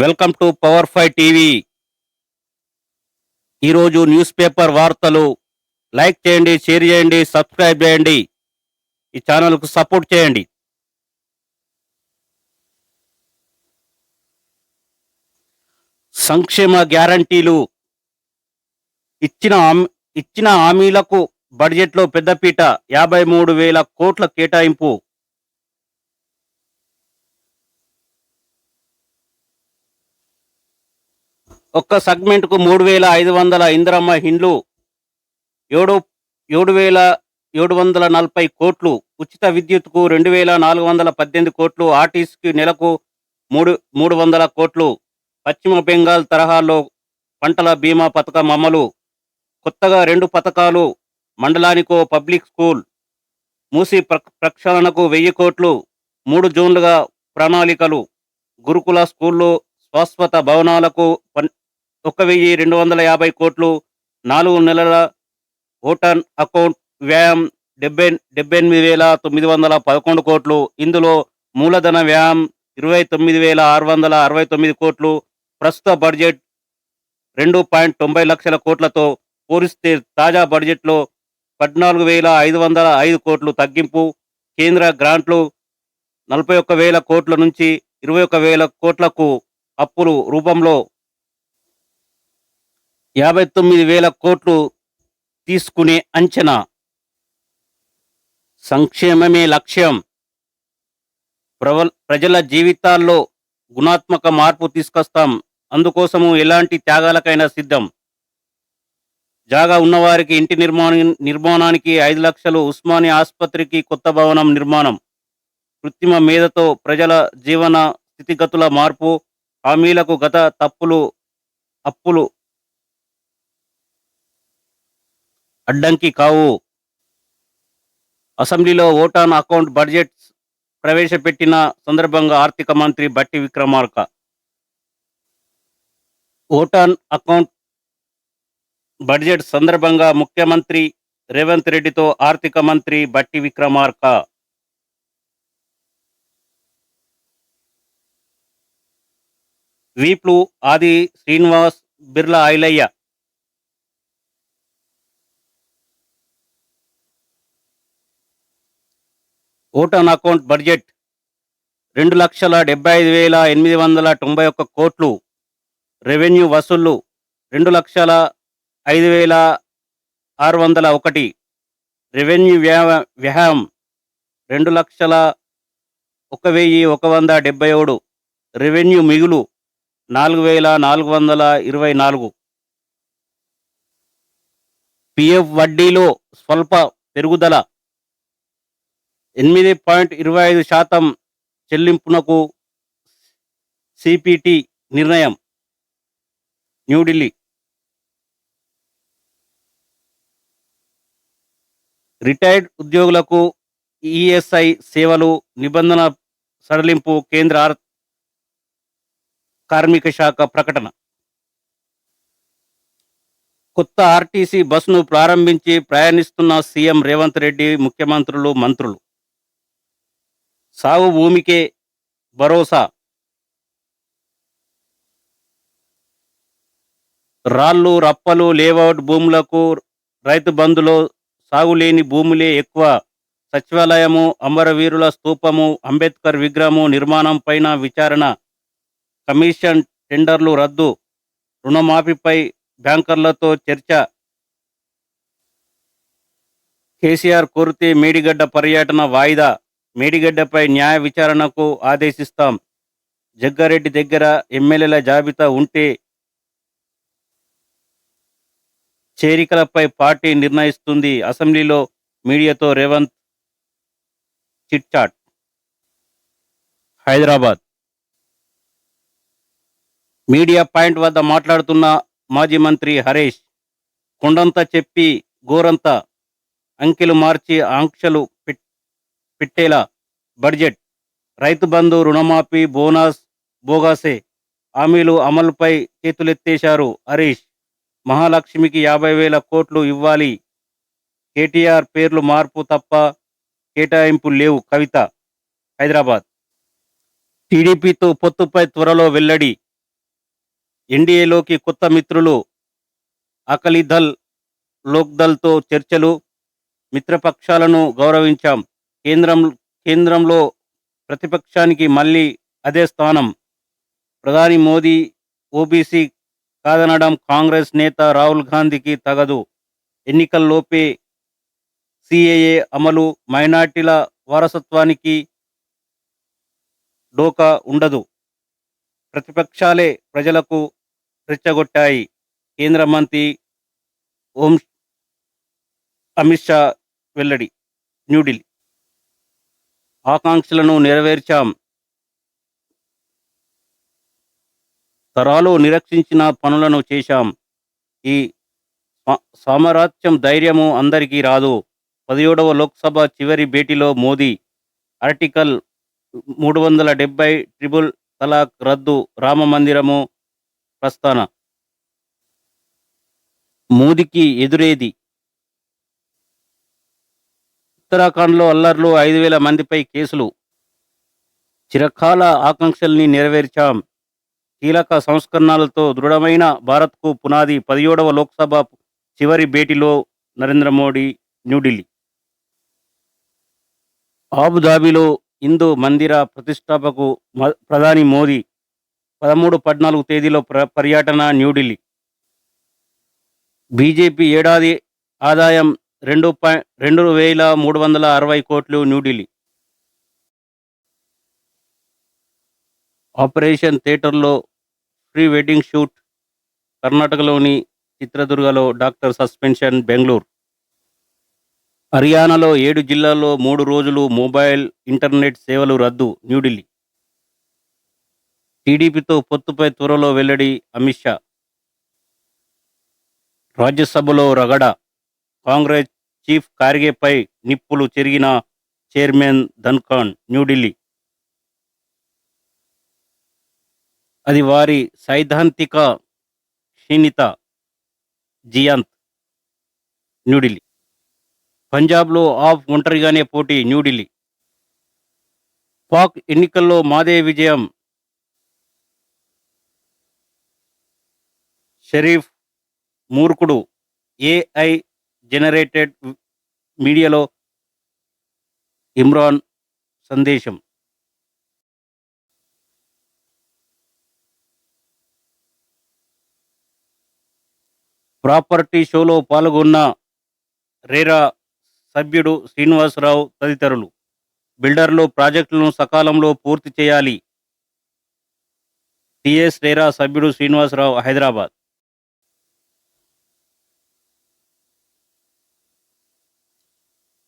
Welcome to power five TV. ఈరోజు news paper వార్తలు. Like చేయండి షేర్ చేయండి సబ్స్క్రైబ్ చేయండి. ఈ ఛానల్కు సపోర్ట్ చేయండి. సంక్షేమ గ్యారంటీలు. ఇచ్చిన ఇచ్చిన హామీలకు బడ్జెట్లో పెద్దపీట యాభై మూడు వేల కోట్ల కేటాయింపు. ఒక్క సెగ్మెంట్కు మూడు వేల ఐదు వందల ఇందిరమ్మ ఇండ్లు ఏడు ఏడు వేల ఏడు వందల నలభై కోట్లు ఉచిత విద్యుత్కు రెండు వేల నాలుగు వందల పద్దెనిమిది కోట్లు ఆర్టీసీకి నెలకు మూడు మూడు వందల కోట్లు. పశ్చిమ బెంగాల్ తరహాలో పంటల బీమా పథకం అమలు. కొత్తగా రెండు పథకాలు మండలానికో పబ్లిక్ స్కూల్. మూసి ప్ర- ప్రక్షాళనకు వెయ్యి కోట్లు మూడు జూన్లుగా ప్రణాళికలు. గురుకుల స్కూళ్ళు శాశ్వత భవనాలకు పన్- ఒక వెయ్యి రెండు వందల యాభై కోట్లు నాలుగు నెలల ఓటన్ అకౌంట్ వ్యయం డెబ్బై డెబ్బై ఎనిమిది వేల తొమ్మిది వందల పదకొండు కోట్లు. ఇందులో మూలధన వ్యయం ఇరవై తొమ్మిది వేల ఆరు వందల అరవై తొమ్మిది కోట్లు. ప్రస్తుత బడ్జెట్ రెండు పాయింట్ తొంభై లక్షల కోట్లతో పోలిస్తే తాజా బడ్జెట్లో పద్నాలుగు వేల ఐదు వందల ఐదు కోట్లు తగ్గింపు. కేంద్ర గ్రాంట్లు నలభై ఒక్క వేల కోట్ల నుంచి ఇరవై ఒక్క వేల కోట్లకు అప్పులు రూపంలో యాభై తొమ్మిది వేల కోట్లు తీసుకునే అంచనా. సంక్షేమమే లక్ష్యం. ప్రవ ప్రజల జీవితాల్లో గుణాత్మక మార్పు తీసుకొస్తాం. అందుకోసము ఎలాంటి త్యాగాలకైనా సిద్ధం. జాగా ఉన్నవారికి ఇంటి నిర్మాణ నిర్మాణానికి ఐదు లక్షలు ఉస్మానియా ఆసుపత్రికి కొత్త భవనం నిర్మాణం. కృత్రిమ మేధతో ప్రజల జీవన స్థితిగతుల మార్పు హామీలకు గత తప్పులు అప్పులు అడ్డంకి కావు. అసెంబ్లీలో ఓటాన్ అకౌంట్ బడ్జెట్ ప్రవేశపెట్టిన సందర్భంగా ఆర్థిక మంత్రి బట్టి విక్రమార్క. ఓటాన్ అకౌంట్ బడ్జెట్ సందర్భంగా ముఖ్యమంత్రి రేవంత్ రెడ్డితో ఆర్థిక మంత్రి బట్టి Vikramarka. వీప్లు Adi Srinivas Birla Ilaiah vote on account budget రెండు లక్షల డెబ్బై ఐదు వేల ఎనిమిది వందల తొంభై ఒక్క కోట్లు. రెవెన్యూ వసూళ్ళు రెండు లక్షల ఐదు వేల ఆరు వందల ఒకటి. రెవెన్యూ వ్యయ వ్యయం రెండు లక్షల ఒక వెయ్యి ఒక వంద డెబ్బై ఏడు. రెవెన్యూ మిగులు నాలుగు వేల నాలుగు వందల ఇరవై నాలుగు. పిఎఫ్ వడ్డీలో స్వల్ప పెరుగుదల ఎనిమిది పాయింట్ ఇరవై ఐదు శాతం చెల్లింపునకు సిపిటి నిర్ణయం. న్యూఢిల్లీ. రిటైర్డ్ ఉద్యోగులకు ఈఎస్ఐ సేవలు నిబంధన సడలింపు కేంద్ర కార్మిక శాఖ ప్రకటన. కొత్త ఆర్టీసీ బస్సును ప్రారంభించి ప్రయాణిస్తున్న సీఎం రేవంత్ రెడ్డి ముఖ్యమంత్రులు మంత్రులు. సాగు భూమికే భరోసా. రాళ్ళు రప్పలు లేఅవుట్ భూములకు రైతు బంధులో సాగులేని భూములే ఎక్కువ. సచివాలయము అమరవీరుల స్తూపము అంబేద్కర్ విగ్రహము నిర్మాణం పైన విచారణ. కమిషన్ టెండర్లు రద్దు. రుణమాఫీపై బ్యాంకర్లతో చర్చ. కేసీఆర్ కోరితే మేడిగడ్డ పర్యటన వాయిదా. మేడిగడ్డపై న్యాయ విచారణకు ఆదేశిస్తాం. జగ్గారెడ్డి దగ్గర ఎమ్మెల్యేల జాబితా ఉంటే చేరికలపై పార్టీ నిర్ణయిస్తుంది. అసెంబ్లీలో మీడియాతో Revanth chitchat. Hyderabad. Media point వద్ద మాట్లాడుతున్న మాజీ మంత్రి హరీష్ కొండంతా చెప్పి గోరంతా అంకెలు మార్చి ఆంక్షలు పెట్టేలా బడ్జెట్. రైతు బంధు రుణమాఫీ బోనస్ బోగాసే హామీలు అమలుపై చేతులెత్తేశారు హరీష్. మహాలక్ష్మికి యాభై వేల కోట్లు ఇవ్వాలి. కేటీఆర్ పేర్లు మార్పు తప్ప కేటాయింపు లేవు కవిత. హైదరాబాద్. టీడీపీతో పొత్తుపై త్వరలో వెల్లడి. ఎన్డీఏలోకి కొత్త మిత్రులు అకలీదల్ లోక్దల్తో చర్చలు. మిత్రపక్షాలను గౌరవించాం. కేంద్రం కేంద్రంలో ప్రతిపక్షానికి మళ్ళీ అదే స్థానం. ప్రధాని మోదీ ఓబీసీ కాదనడం కాంగ్రెస్ నేత రాహుల్ గాంధీకి తగదు. ఎన్నికల్లోపే సిఏఏ అమలు మైనార్టీల వారసత్వానికి డోకా ఉండదు. ప్రతిపక్షాలే ప్రజలకు రెచ్చగొట్టాయి. కేంద్ర మంత్రి ఓం అమిత్ షా వెల్లడి న్యూఢిల్లీ ఆకాంక్షలను నెరవేర్చాం. తరాలు నిరక్షించిన పనులను చేశాం. ఈ సామరాజ్యం ధైర్యము అందరికీ రాదు. పదిహేడవ లోక్సభ చివరి భేటీలో మోదీ ఆర్టికల్ మూడు వందల డెబ్బై ట్రిపుల్ తలాక్ రద్దు రామ మందిరము ప్రస్థాన. మోదీకి ఎదురేది ఉత్తరాఖండ్లో అల్లర్లు ఐదు వేల మందిపై కేసులు. చిరకాల ఆకాంక్షల్ని నెరవేర్చాం. కీలక సంస్కరణలతో దృఢమైన భారత్కు పునాది పదిహేడవ లోక్సభ చివరి భేటీలో నరేంద్ర మోడీ న్యూఢిల్లీ. అబుదాబిలో హిందూ మందిర ప్రతిష్టాపకు ప్రధాని మోదీ పదమూడు పద్నాలుగు తేదీలో ప్ర పర్యటన న్యూఢిల్లీ. బీజేపీ ఏడాది ఆదాయం రెండు పాయింట్ రెండు వేల మూడు వందల అరవై కోట్లు న్యూఢిల్లీ ఆపరేషన్ థియేటర్లో ప్రీ వెడ్డింగ్ షూట్ కర్ణాటకలోని చిత్రదుర్గలో డాక్టర్ సస్పెన్షన్ బెంగళూరు. హర్యానాలో ఏడు జిల్లాల్లో మూడు రోజులు మొబైల్ ఇంటర్నెట్ సేవలు రద్దు న్యూఢిల్లీ టీడీపీతో పొత్తుపై త్వరలో వెల్లడి అమిత్ షా. రాజ్యసభలో రగడ కాంగ్రెస్ చీఫ్ కార్గేపై నిప్పులు చెరిగిన చైర్మన్ ధన్ఖాన్ న్యూఢిల్లీ. అది వారి సైద్ధాంతిక క్షీణిత జియాంత్ న్యూఢిల్లీ. పంజాబ్లో ఆఫ్ ఒంటరిగానే పోటీ న్యూఢిల్లీ. పాక్ ఎన్నికల్లో మాదే విజయం. షరీఫ్ మూర్ఖుడు ఏఐ జనరేటెడ్ మీడియాలో ఇమ్రాన్ సందేశం ప్రాపర్టీ షోలో పాల్గొన్న రేరా సభ్యుడు శ్రీనివాసరావు తదితరులు. బిల్డర్లు ప్రాజెక్టులను సకాలంలో పూర్తి చేయాలి. టిఎస్ రేరా సభ్యుడు శ్రీనివాసరావు హైదరాబాద్.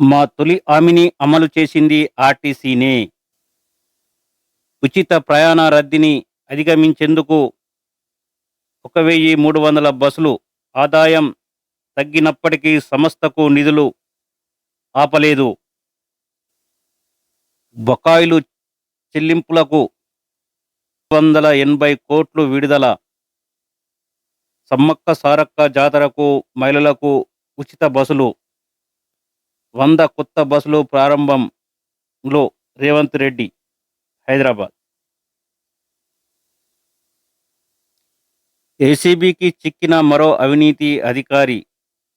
మా తొలి హామీని అమలు చేసింది ఆర్టీసీనే. ఉచిత ప్రయాణ రద్దీని అధిగమించేందుకు ఒక వెయ్యి మూడు వందల బస్సులు ఆదాయం తగ్గినప్పటికీ సంస్థకు నిధులు ఆపలేదు. బకాయిలు చెల్లింపులకు వందల ఎనభై కోట్లు విడుదల. సమ్మక్క సారక్క జాతరకు మహిళలకు ఉచిత బస్సులు వంద కొత్త బస్సులు ప్రారంభంలో రేవంత్ రెడ్డి హైదరాబాద్. ఏసీబీకి చిక్కిన మరో అవినీతి అధికారి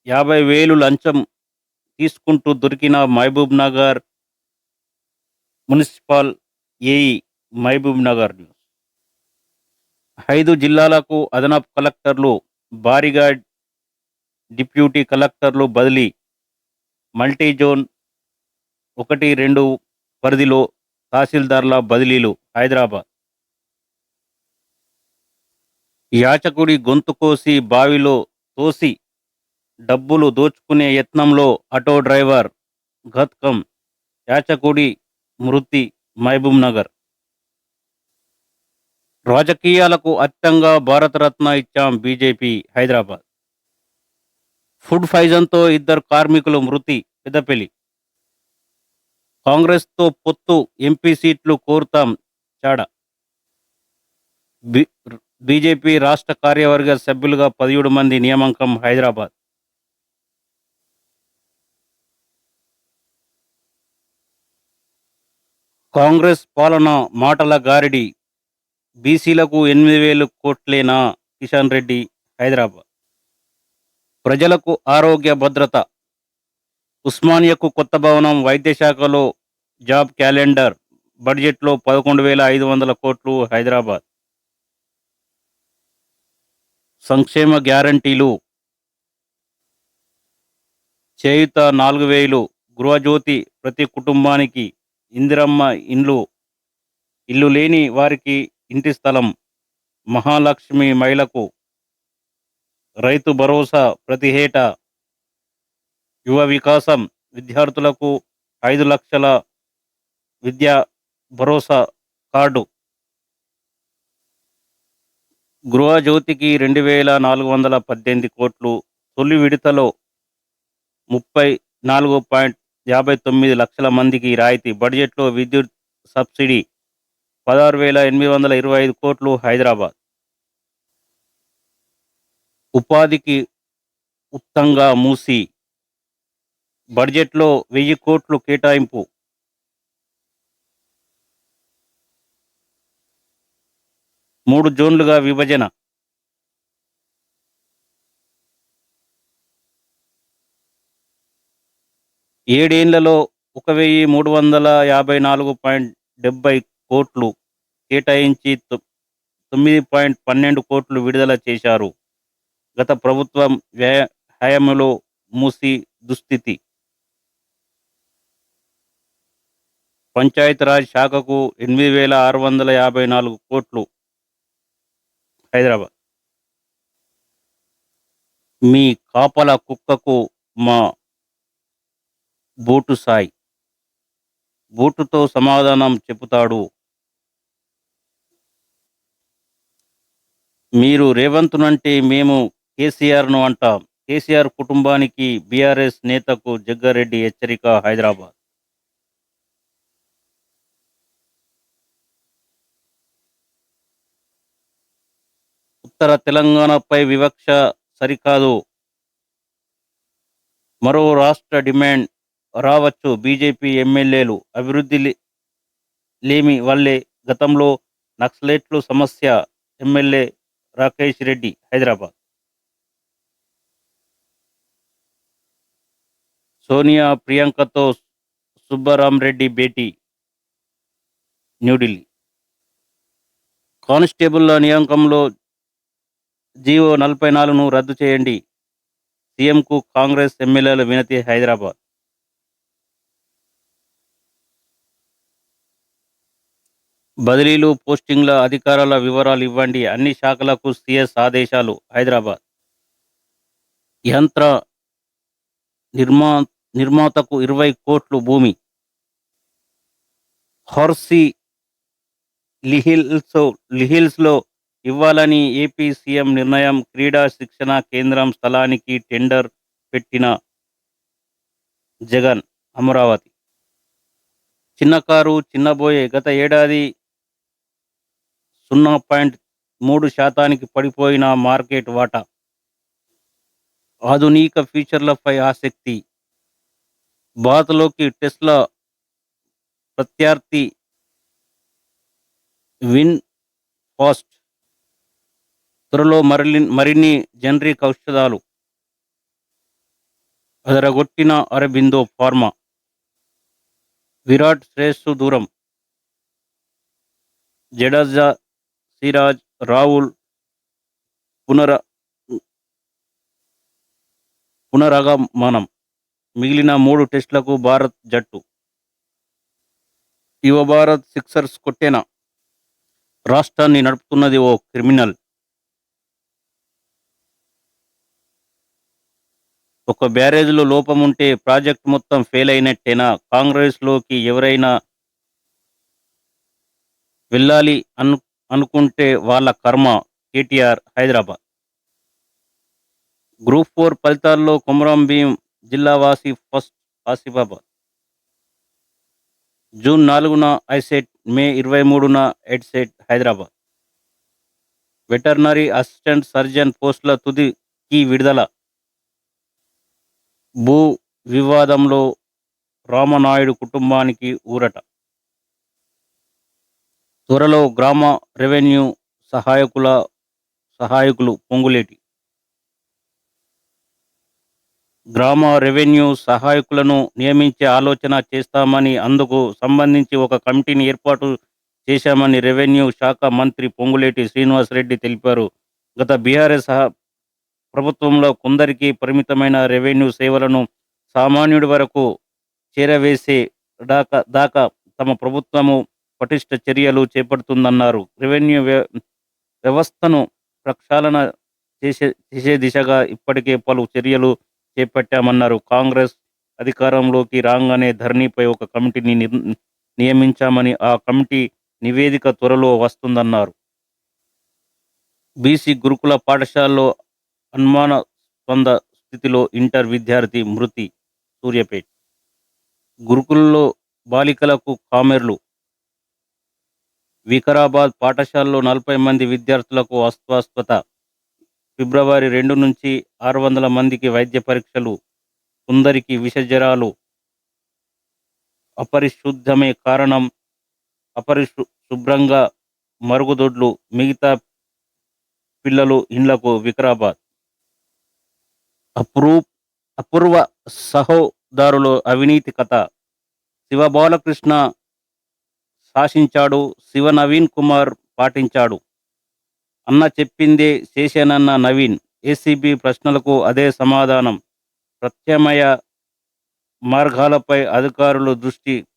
యాభై వేలు లంచం తీసుకుంటూ దొరికిన Mahabubnagar municipal AE Mahabubnagar. News ఐదు జిల్లాలకు అదనపు కలెక్టర్లు భారీగా డిప్యూటీ కలెక్టర్లు బదిలీ మల్టీ జోన్ ఒకటి రెండు పరిధిలో తహసీల్దార్ల బదిలీలు హైదరాబాద్. యాచకుడి గొంతు కోసి బావిలో తోసి డబ్బులు దోచుకునే యత్నంలో ఆటో డ్రైవర్ గత్కం యాచకుడి మృతి మహబూబ్ నగర్. రాజకీయాలకు అత్యంగా భారతరత్న ఇచ్చాం బీజేపీ హైదరాబాద్. ఫుడ్ ఫైజన్తో ఇద్దరు కార్మికులు మృతి పెదపెలి కాంగ్రెస్తో పొత్తు ఎంపీ సీట్లు కోరుతాం చాడ. బీజేపీ రాష్ట్ర కార్యవర్గ సభ్యులుగా పదిహేడు మంది నియామకం హైదరాబాద్. కాంగ్రెస్ పాలన మాటల గారిడి బీసీలకు ఎనిమిది వేలు కోట్లేనా కిషన్ రెడ్డి హైదరాబాద్. ప్రజలకు ఆరోగ్య భద్రత. ఉస్మానియాకు కొత్త భవనం వైద్య శాఖలో జాబ్ క్యాలెండర్ బడ్జెట్లో పదకొండు వేల ఐదు వందల కోట్లు హైదరాబాద్. సంక్షేమ గ్యారంటీలు. చేయుత నాలుగు వేలు గృహజ్యోతి ప్రతి కుటుంబానికి ఇందిరమ్మ ఇండ్లు. ఇల్లు లేని వారికి ఇంటి స్థలం మహాలక్ష్మి మహిళకు రైతు భరోసా ప్రతి ఏటా యువ వికాసం విద్యార్థులకు ఐదు లక్షల విద్యా భరోసా కార్డు. గృహజ్యోతికి రెండు వేల నాలుగు వందల పద్దెనిమిది కోట్లు తొలి విడతలో ముప్పై నాలుగు పాయింట్ యాభై తొమ్మిది లక్షల మందికి రాయితీ. బడ్జెట్లో విద్యుత్ సబ్సిడీ పదహారు వేల ఎనిమిది వందల ఇరవై ఐదు కోట్లు హైదరాబాద్. ఉపాధికి ఉత్తంగా మూసి బడ్జెట్లో వెయ్యి కోట్లు కేటాయింపు. మూడు జోన్లుగా విభజన. ఏడేళ్ళలో ఒక వెయ్యి మూడు వందల యాభై నాలుగు పాయింట్ డెబ్బై కోట్లు కేటాయించి తొమ్మిది పాయింట్ పన్నెండు కోట్లు విడుదల చేశారు. గత ప్రభుత్వం వ్యయ హయాంలో మూసి దుస్థితి. పంచాయతీరాజ్ శాఖకు ఎనిమిది వేల ఆరు వందల యాభై నాలుగు కోట్లు. హైదరాబాద్. మీ కాపల కుక్కకు మా బూటు సాయి. బూటుతో సమాధానం చెబుతాడు. మీరు రేవంత్నంటే మేము కేసీఆర్ను అంటాం. కేసీఆర్ కుటుంబానికి బీఆర్ఎస్ నేతకు జగ్గారెడ్డి హెచ్చరిక హైదరాబాద్. ఉత్తర తెలంగాణపై వివక్ష సరికాదు. మరో రాష్ట్ర డిమాండ్ రావచ్చు. బీజేపీ ఎమ్మెల్యేలు అభివృద్ధి లేమి వల్లే గతంలో నక్సలైట్లు సమస్య ఎమ్మెల్యే రాకేష్ రెడ్డి హైదరాబాద్. సోనియా ప్రియాంకతో సుబ్బరాం రెడ్డి భేటీ న్యూఢిల్లీ. కానిస్టేబుల్ల నియామకంలో జీవో నలభై నాలుగును రద్దు చేయండి. సీఎంకు కాంగ్రెస్ ఎమ్మెల్యేల వినతి హైదరాబాద్. బదిలీలు పోస్టింగ్ల అధికారాల వివరాలు ఇవ్వండి. అన్ని శాఖలకు సీఎస్ ఆదేశాలు హైదరాబాద్. యంత్ర నిర్మా నిర్మాతకు ఇరవై కోట్లు భూమి. హోర్సీ లిహిల్స్ లిహిల్స్లో ఇవ్వాలని ఏపీ సీఎం నిర్ణయం క్రీడా శిక్షణ కేంద్రం స్థలానికి టెండర్ పెట్టిన జగన్ అమరావతి. చిన్న కారు చిన్నబోయే గత ఏడాది సున్నా పాయింట్ మూడు శాతానికి పడిపోయిన మార్కెట్ వాటా. ఆధునిక ఫీచర్లపై ఆసక్తి. భారత్లోకి టెస్లా ప్రత్యర్థి విన్ ఫాస్ట్. త్వరలో మరిన్ని మరిన్ని జనరిక్ ఔషధాలు అదరగొట్టిన అరబిందో ఫార్మా. విరాట్ శ్రేయస్సు దూరం. జడేజా సిరాజ్ రాహుల్ పునర పునరగమనం. మిగిలిన మూడు టెస్టులకు భారత్ జట్టు. యువ భారత్ సిక్సర్స్ కొట్టేన? రాష్ట్రాన్ని నడుపుతున్నది ఓ క్రిమినల్. ఒక బ్యారేజ్లో లోపం ఉంటే ప్రాజెక్ట్ మొత్తం ఫెయిల్ అయినట్టేనా? కాంగ్రెస్లోకి ఎవరైనా వెళ్ళాలి అను అనుకుంటే వాళ్ళ కర్మ కేటీఆర్ హైదరాబాద్. గ్రూప్ ఫోర్ ఫలితాల్లో కొమరం భీం జిల్లావాసి ఫస్ట్ ఆసిఫాబాద్. జూన్ నాలుగున ఐసెట్ మే ఇరవై మూడున EdCET Hyderabad. Veterinary assistant surgeon పోస్టుల తుదికి విడుదల. భూ వివాదంలో రామనాయుడు కుటుంబానికి ఊరట. త్వరలో గ్రామ రెవెన్యూ సహాయకుల సహాయకులు పొంగులేటి. గ్రామ రెవెన్యూ సహాయకులను నియమించే ఆలోచన చేస్తామని అందుకు సంబంధించి ఒక కమిటీని ఏర్పాటు చేశామని రెవెన్యూ శాఖ మంత్రి పొంగులేటి శ్రీనివాసరెడ్డి తెలిపారు. గత బీఆర్ఎస్ సహా- ప్రభుత్వంలో కొందరికి పరిమితమైన రెవెన్యూ సేవలను సామాన్యుడి వరకు చేరవేసే దాకా దాకా తమ ప్రభుత్వము పటిష్ట చర్యలు చేపడుతుందన్నారు. రెవెన్యూ వ్య- వ్యవస్థను ప్రక్షాళన చేసే చేసే దిశగా ఇప్పటికే పలు చర్యలు చేపట్టామన్నారు. కాంగ్రెస్ అధికారంలోకి రాగానే ధరణిపై ఒక కమిటీని నియమించామని ఆ కమిటీ నివేదిక త్వరలో వస్తుందన్నారు. బీసీ గురుకుల పాఠశాలలో అనుమానస్పంద స్థితిలో ఇంటర్ విద్యార్థి మృతి సూర్యపేట్. గురుకుల్లో బాలికలకు కామెర్లు. వికారాబాద్ పాఠశాలలో నలభై మంది విద్యార్థులకు అస్వస్థత ఫిబ్రవరి రెండు నుంచి ఆరు వందల మందికి వైద్య పరీక్షలు కొందరికి విషజ్వరాలు అపరిశుద్ధమే కారణం. అపరిశు శుభ్రంగా మరుగుదొడ్లు మిగతా పిల్లలు ఇండ్లకు వికరాబాద్. అప్రూ అపూర్వ సహోదారుల అవినీతి కథ. శివ బాలకృష్ణ శాసించాడు శివ నవీన్ కుమార్ పాటించాడు. అన్న చెప్పిందే చేశానన్న నవీన్. ఏసీబీ ప్రశ్నలకు అదే సమాధానం. ప్రత్యామ్నాయ మార్గాలపై అధికారులు దృష్టి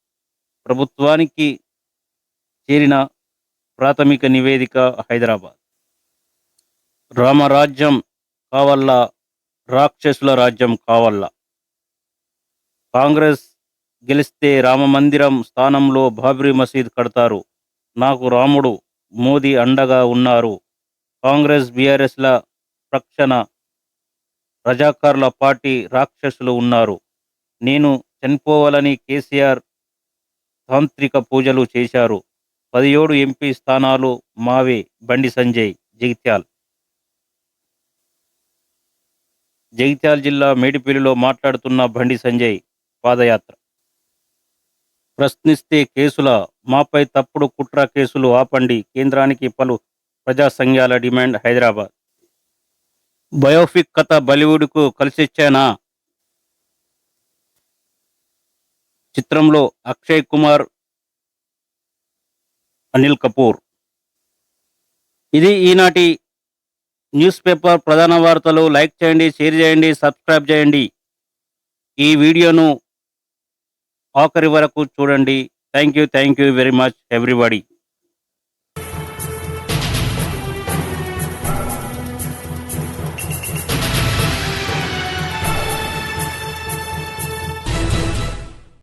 ప్రభుత్వానికి చేరిన ప్రాథమిక నివేదిక హైదరాబాద్. రామరాజ్యం కావల్లా రాక్షసుల రాజ్యం కావల్లా. కాంగ్రెస్ గెలిస్తే రామ మందిరం స్థానంలో బాబ్రీ మసీద్ కడతారు. నాకు రాముడు మోదీ అండగా ఉన్నారు. కాంగ్రెస్ బీఆర్ఎస్ల ప్రక్షణ రజాకార్ల పార్టీ రాక్షసులు ఉన్నారు. నేను చనిపోవాలని కేసీఆర్ తాంత్రిక పూజలు చేశారు. పదిహేడు ఎంపీ స్థానాలు మావే బండి సంజయ్ జగిత్యాల్. జగిత్యాల జిల్లా మేడిపల్లిలో మాట్లాడుతున్న బండి సంజయ్ పాదయాత్ర. ప్రశ్నిస్తే కేసుల మాపై తప్పుడు కుట్ర కేసులు ఆపండి. కేంద్రానికి పలు ప్రజా సంఘాల డిమాండ్ హైదరాబాద్. బయోపిక్ కథ బాలీవుడ్కు కలిసొచ్చానా? చిత్రంలో అక్షయ్ కుమార్ అనిల్ కపూర్. ఇది ఈనాటి న్యూస్ పేపర్. ప్రధాన వార్తలు లైక్ చేయండి షేర్ చేయండి సబ్స్క్రైబ్ చేయండి. ఈ వీడియోను ఆఖరి వరకు చూడండి. Thank you thank you very much everybody.